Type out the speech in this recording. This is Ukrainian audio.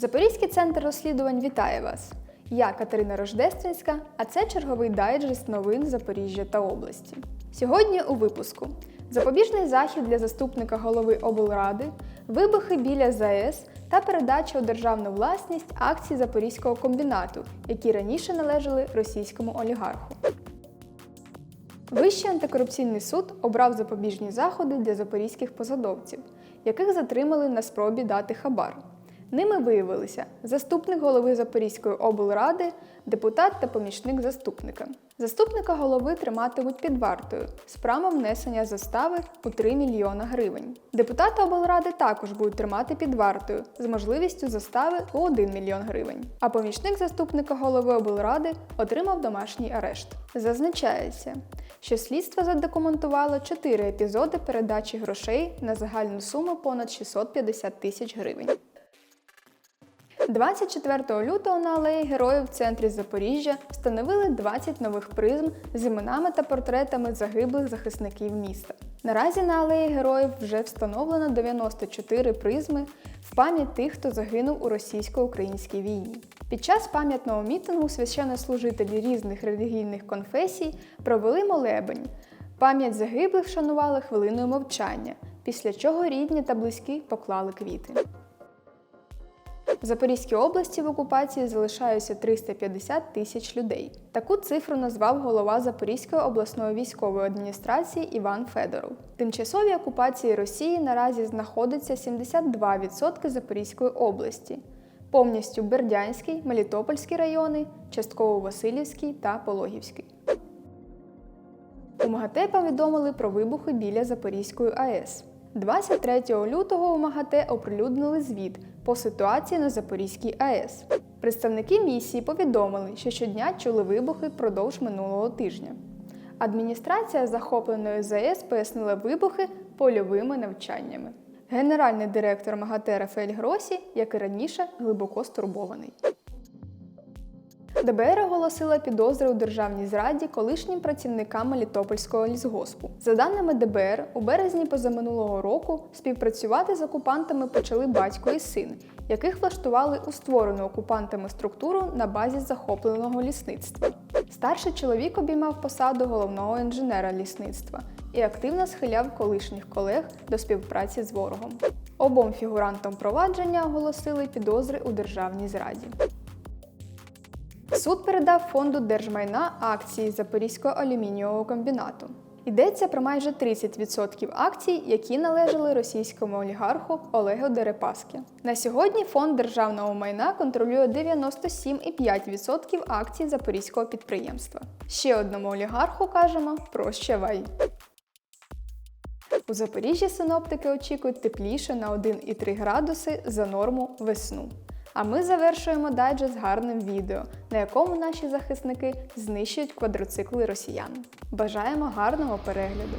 Запорізький центр розслідувань вітає вас! Я Катерина Рождественська, а це черговий дайджест новин Запоріжжя та області. Сьогодні у випуску запобіжний захід для заступника голови облради, вибухи біля ЗАЕС та передача у державну власність акцій Запорізького комбінату, які раніше належали російському олігарху. Вищий антикорупційний суд обрав запобіжні заходи для запорізьких посадовців, яких затримали на спробі дати хабар. Ними виявилися заступник голови Запорізької облради, депутат та помічник заступника. Заступника голови триматимуть під вартою з правом внесення застави у 3 мільйона гривень. Депутата облради також будуть тримати під вартою з можливістю застави у 1 мільйон гривень. А помічник заступника голови облради отримав домашній арешт. Зазначається, що слідство задокументувало 4 епізоди передачі грошей на загальну суму понад 650 тисяч гривень. 24 лютого на алеї Героїв в центрі Запоріжжя встановили 20 нових призм з іменами та портретами загиблих захисників міста. Наразі на алеї Героїв вже встановлено 94 призми в пам'ять тих, хто загинув у російсько-українській війні. Під час пам'ятного мітингу священнослужителі різних релігійних конфесій провели молебень. Пам'ять загиблих вшанували хвилиною мовчання, після чого рідні та близькі поклали квіти. В Запорізькій області в окупації залишаються 350 тисяч людей. Таку цифру назвав голова Запорізької обласної військової адміністрації Іван Федоров. В тимчасовій окупації Росії наразі знаходиться 72% Запорізької області, повністю Бердянський, Мелітопольський райони, частково Васильівський та Пологівський. У МАГАТЕ повідомили про вибухи біля Запорізької АЕС. 23 лютого у МАГАТЕ оприлюднили звіт по ситуації на Запорізькій АЕС. Представники місії повідомили, що щодня чули вибухи впродовж минулого тижня. Адміністрація захопленої ЗАЕС пояснила вибухи польовими навчаннями. Генеральний директор МАГАТЕ Рафаель Гросі, як і раніше, глибоко стурбований. ДБР оголосила підозри у державній зраді колишнім працівникам Мелітопольського лісгоспу. За даними ДБР, у березні позаминулого року співпрацювати з окупантами почали батько і син, яких влаштували у створену окупантами структуру на базі захопленого лісництва. Старший чоловік обіймав посаду головного інженера лісництва і активно схиляв колишніх колег до співпраці з ворогом. Обом фігурантам провадження оголосили підозри у державній зраді. Суд передав фонду держмайна акції Запорізького алюмінієвого комбінату. Йдеться про майже 30% акцій, які належали російському олігарху Олегу Дерипаски. На сьогодні фонд державного майна контролює 97,5% акцій запорізького підприємства. Ще одному олігарху кажемо прощавай. У Запоріжжі синоптики очікують тепліше на 1,3 градуси за норму весну. А ми завершуємо дайджест гарним відео, на якому наші захисники знищують квадроцикли росіян. Бажаємо гарного перегляду!